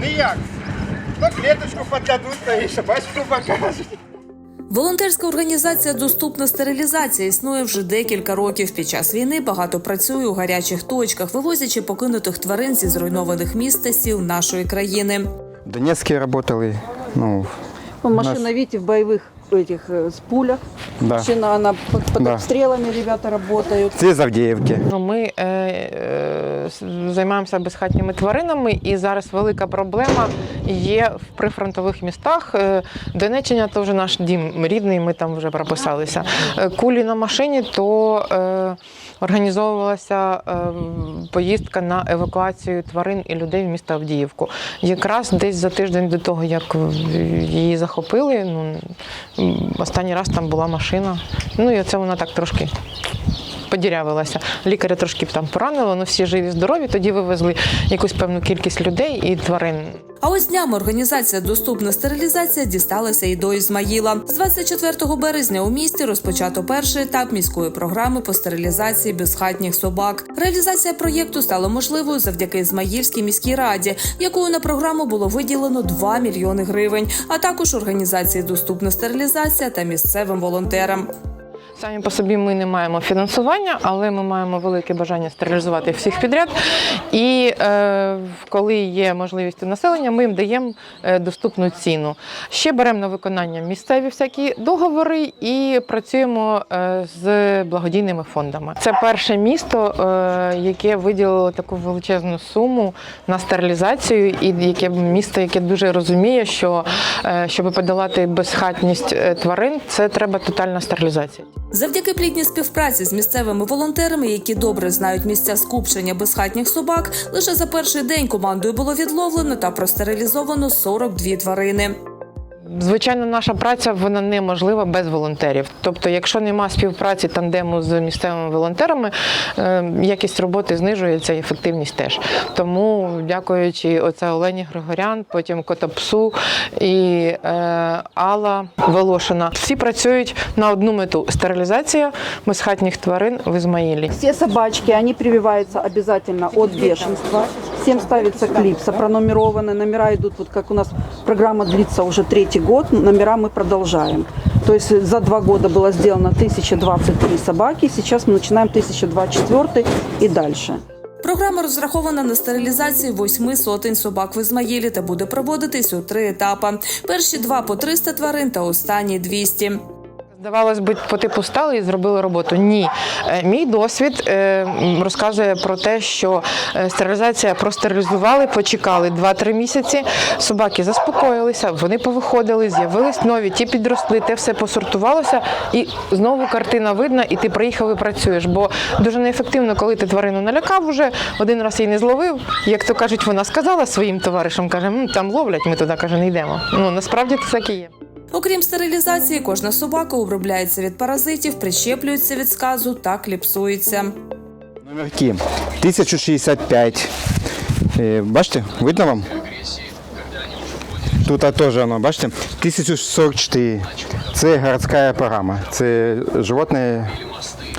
Ніяк. Ну, клеточку поддадуть, та і собачку покажуть. Волонтерська організація Доступна стерилізація існує вже декілька років. Під час війни багато працює у гарячих точках, вивозячи покинутих тварин зі зруйнованих міст та сіл нашої країни. В Донецке работали, ну, Ну, Машина, видите, в боевых этих э, с пулях. да. Чина, она под, под Да. обстрелами ребята работают. Це з Авдіївки. Ну, Ми е, е, займаємося безхатніми тваринами, і зараз велика проблема є в прифронтових містах. Е, Донеччина то вже наш дім рідний, ми там вже прописалися. Е, Кулі на машині, то е, організовувалася поїздка на евакуацію тварин і людей в місто Авдіївку. Якраз десь за тиждень до того, як її захопили, ну останній раз там була машина. Ну і оце вона так трошки подірявилася. Лікаря трошки там поранило, але всі живі, здорові. Тоді вивезли якусь певну кількість людей і тварин. А ось днями організація Доступна стерилізація дісталася і до Ізмаїла. З 24 березня у місті розпочато перший етап міської програми по стерилізації безхатніх собак. Реалізація проєкту стала можливою завдяки Ізмаїльській міській раді, якою на програму було виділено 2 мільйони гривень, а також організації Доступна стерилізація та місцевим волонтерам. Самі по собі ми не маємо фінансування, але ми маємо велике бажання стерилізувати всіх підряд. І е, коли є можливість у населення, ми їм даємо е, доступну ціну. Ще беремо на виконання місцеві всякі договори і працюємо е, з благодійними фондами. Це перше місто, е, яке виділило таку величезну суму на стерилізацію, і яке місто, яке дуже розуміє, що е, щоб подолати безхатність е, тварин, це треба тотальна стерилізація. Завдяки плідній співпраці з місцевими волонтерами, які добре знають місця скупчення безхатніх собак, лише за перший день командою було відловлено та простерилізовано 42 тварини. Звичайно, наша праця вона неможлива без волонтерів. Тобто, якщо нема співпраці тандему з місцевими волонтерами, е, якість роботи знижується, і ефективність теж. Тому, дякуючи оце Олені Григорян, потім Котопсу і е, Алла Волошина, всі працюють на одну мету стерилізація безхатніх тварин в Ізмаїлі. Все собачки, они прививаются обязательно от бешенства. Всем ставится клипса, пронумерованы. Номера идут, вот как у нас программа длится уже третий год, номера мы продолжаем. То есть за два года было сделано 1023 собаки, сейчас мы начинаем 1024 и дальше. Програма розрахована на стерилізацію восьми сотень собак в Ізмаїлі та буде проводитись у три етапи. Перші два по 300 тварин та останні 200. Здавалось би, по типу стали і зробили роботу. Ні, Е, мій досвід е, розказує про те, що е, стерилізація простерилізували, почекали 2-3 місяці. Собаки заспокоїлися, вони повиходили, з'явились нові, ті підросли, те все посортувалося, і знову картина видна, і ти приїхав і працюєш. Бо дуже неефективно, коли ти тварину налякав уже, один раз її не зловив. Як то кажуть, вона сказала своїм товаришам, каже, там ловлять, ми туди каже, не йдемо. Ну насправді це так і є. Окрім стерилізації, кожна собака обробляється від паразитів, прищеплюється від сказу та кліпсується. Номерки 1065. Е, Бачите, видно вам? Тут теж воно, бачите? 1044. Це городська програма. Це животне,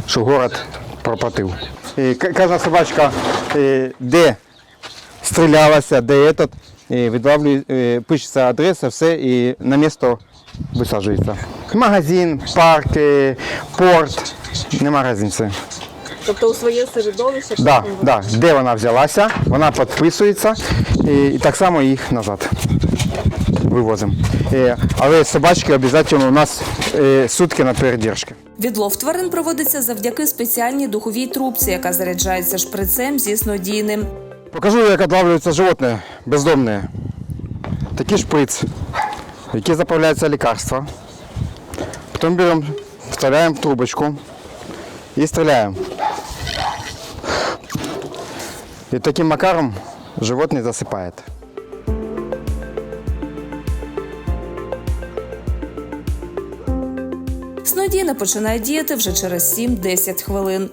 що город проплатив. І кожна собачка, е, де стрілялася, де этот, е, відлавлює, е, пишеться адреса, все і на місто висаджується. Магазин, парк, порт, нема різниці. Тобто у своє середовище Да, да. Де вона взялася, вона підписується і, і так само їх назад вивозимо. Е, але собачки обов'язково у нас е, сутки на передержці. Відлов тварин проводиться завдяки спеціальній духовій трубці, яка заряджається шприцем зі снодійним. Покажу, як відлавлюється животне бездомне. Такий шприц, в який заправляється лікарство. Потім беремо, вставляємо в трубочку і стріляємо. І таким макаром животне засипає. Снодійне починає діяти вже через 7-10 хвилин.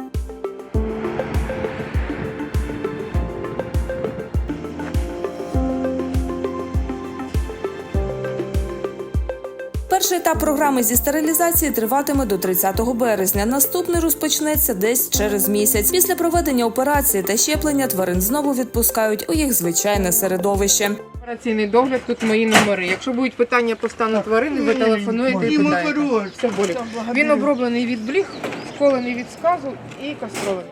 Перший етап програми зі стерилізації триватиме до 30 березня. Наступний розпочнеться десь через місяць. Після проведення операції та щеплення тварин знову відпускають у їх звичайне середовище. Операційний догляд, тут мої номери. Якщо будуть питання по стану тварини, ви телефонуєте і питаєте. Все болить. Він оброблений від бліг, вколений від сказу і кастрований.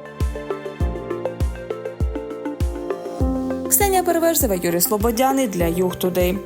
Ксенія Переверзева, Юрій Слободяний для Юг Тудей.